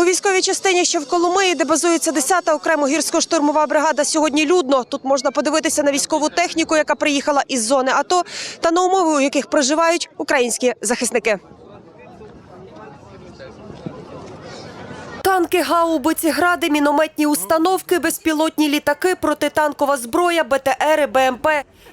У військовій частині, що в Коломиї, де базується 10-та окремо гірсько-штурмова бригада, сьогодні людно. Тут можна подивитися на військову техніку, яка приїхала із зони АТО, та на умови, у яких проживають українські захисники. Танки, гаубиці, гради, мінометні установки, безпілотні літаки, протитанкова зброя, БТРи, БМП.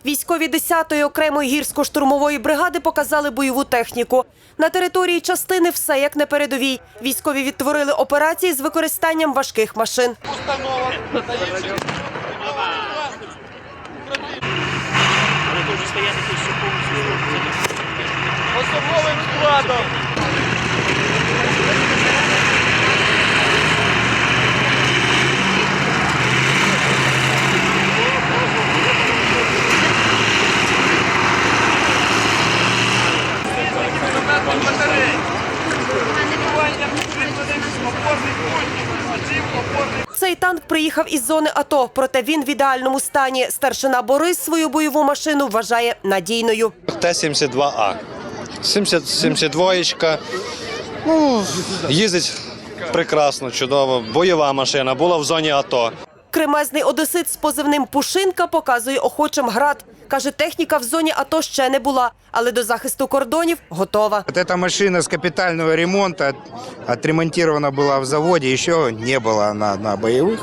Військові 10-ї окремої гірсько-штурмової бригади показали бойову техніку. На території частини все як на передовій. Військові відтворили операції з використанням важких машин. Особовим складом. Цей танк приїхав із зони АТО, проте він в ідеальному стані. Старшина Борис свою бойову машину вважає надійною. Т-72А. 72-ка, ну, їздить прекрасно, чудово. Бойова машина, була в зоні АТО. Кремезний одесит з позивним Пушинка показує охочим град. Каже, техніка в зоні АТО ще не була, але до захисту кордонів готова. Вот эта машина с капитального ремонта отремонтирована была в заводе, еще не была на, на боевых.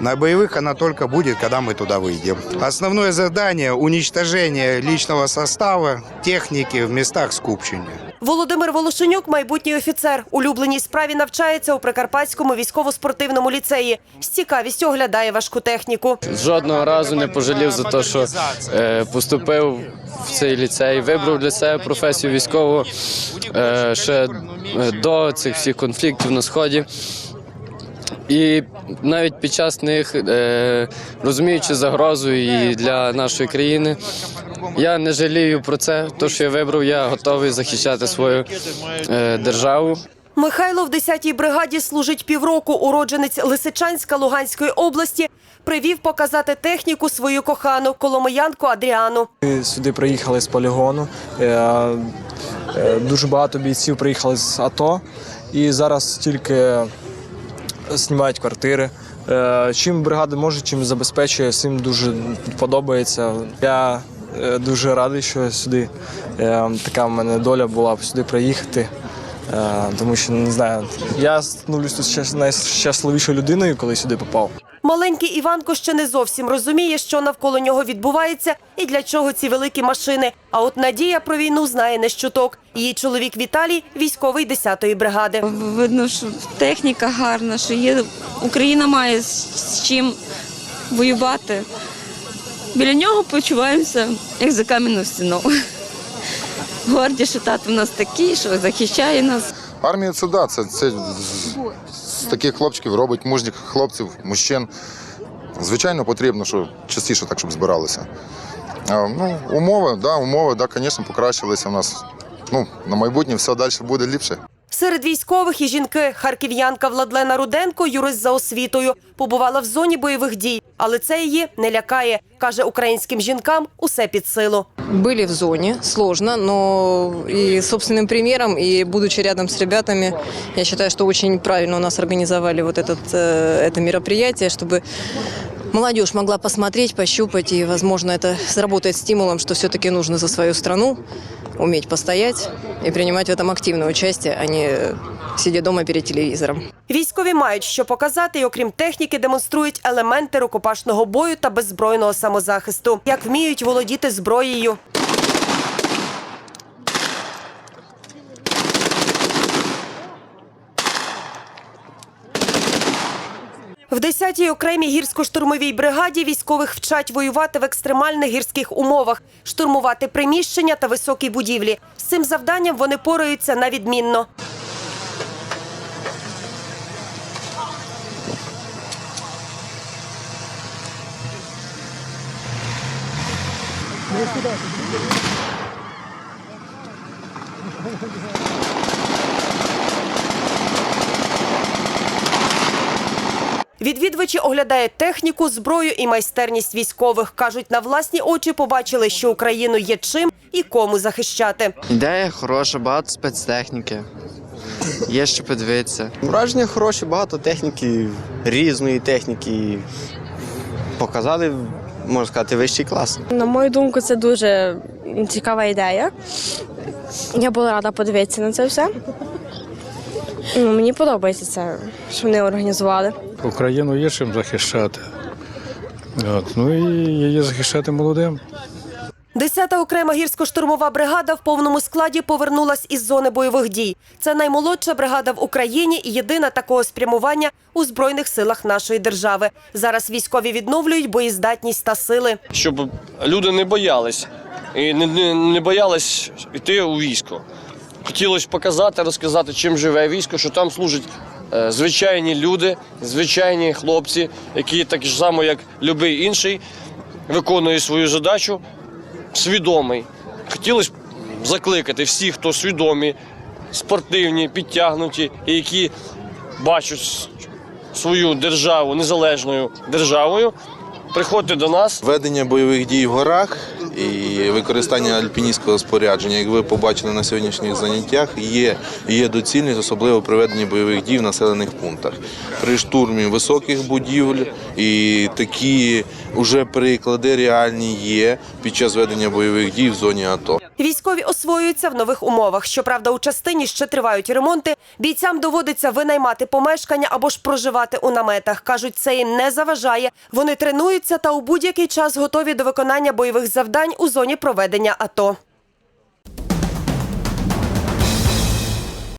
На боевых она только будет, когда мы туда выйдем. Основное задание – уничтожение личного состава, техники в местах скупчения. Володимир Волошенюк, майбутній офіцер, улюбленій справі навчається у Прикарпатському військово-спортивному ліцеї. З цікавістю оглядає важку техніку. Жодного разу не пожалів за те, що е, поступив в цей ліцей, вибрав для себе професію військову е, ще е, до цих всіх конфліктів на сході. І навіть під час них, е, розуміючи загрозу і для нашої країни, я не жалію про це. То, що я вибрав, я готовий захищати свою е, державу. Михайло в 10-й бригаді служить півроку. Уродженець Лисичанська Луганської області привів показати техніку свою кохану коломиянку Адріану. Ми сюди приїхали з полігону. Е, Дуже багато бійців приїхали з АТО і зараз тільки знімають квартири. Е, Чим бригада може, чим забезпечує, всім дуже подобається. Я е, дуже радий, що сюди е, така в мене доля була сюди приїхати. Тому що не знаю, я становлюсь тут найщасливішою людиною, коли сюди попав. Маленький Іванко ще не зовсім розуміє, що навколо нього відбувається і для чого ці великі машини. А от Надія про війну знає не щуток. Її чоловік Віталій військовий 10-ї бригади. Видно, що техніка гарна, що є Україна має з чим воювати. Біля нього почуваємося як за кам'яну стіну. Горді, що тато в нас такий, що захищає нас. Армія це да, це, це таких хлопчиків робить мужніх хлопців, мужчин. Звичайно, потрібно, що частіше так, щоб збиралися. Ну, умови, да, умови, да, звісно, покращилися у нас. Ну, на майбутнє все далі буде ліпше. Серед військових і жінки харків'янка Владлена Руденко, юрист за освітою, побувала в зоні бойових дій, але це її не лякає. каже українським жінкам усе під силу. Были в зоне, сложно, но и собственным примером, и будучи рядом с ребятами, я считаю, что очень правильно у нас организовали вот этот, э, это мероприятие, чтобы молодежь могла посмотреть, пощупать, и, возможно, это сработает стимулом, что все-таки нужно за свою страну уметь постоять и принимать в этом активное участие, а не э, сидя дома перед телевизором. Військові мають що показати, і окрім техніки, демонструють елементи рукопашного бою та беззбройного самозахисту, як вміють володіти зброєю. В 10-й окремій гірсько-штурмовій бригаді військових вчать воювати в екстремальних гірських умовах, штурмувати приміщення та високі будівлі. З цим завданням вони пораються на відмінно. Відвідувачі оглядають техніку, зброю і майстерність військових. кажуть, на власні очі побачили, що Україну є чим і кому захищати. Ідея хороша, багато спецтехніки. є що подивитися. Враження хороші, багато техніки, різної техніки. Показали, можна сказати, вищий клас. На мою думку, це дуже цікава ідея. Я була рада подивитися на це все. Ну, мені подобається це, що вони організували. Україну є чим захищати. От. Ну і її захищати молодим. 10-та окрема гірсько-штурмова бригада в повному складі повернулась із зони бойових дій. Це наймолодша бригада в Україні і єдина такого спрямування у збройних силах нашої держави. Зараз військові відновлюють боєздатність та сили. щоб люди не боялись і не, не, не боялись йти у військо. Хотілося показати, розказати, чим живе військо, що там служать е, звичайні люди, звичайні хлопці, які так само, як будь-який інший, виконує свою задачу свідомий. Хотілося закликати всіх, хто свідомі, спортивні, підтягнуті і які бачать свою державу незалежною державою, приходьте до нас. Ведення бойових дій в горах і використання альпіністського спорядження, як ви побачили на сьогоднішніх заняттях, є, є доцільність, особливо при веденні бойових дій в населених пунктах. При штурмі високих будівель і такі вже приклади реальні є під час ведення бойових дій в зоні АТО. Військові освоюються в нових умовах. Щоправда, у частині ще тривають ремонти. Бійцям доводиться винаймати помешкання або ж проживати у наметах. кажуть, це їм не заважає. Вони тренуються та у будь-який час готові до виконання бойових завдань у зоні проведення АТО.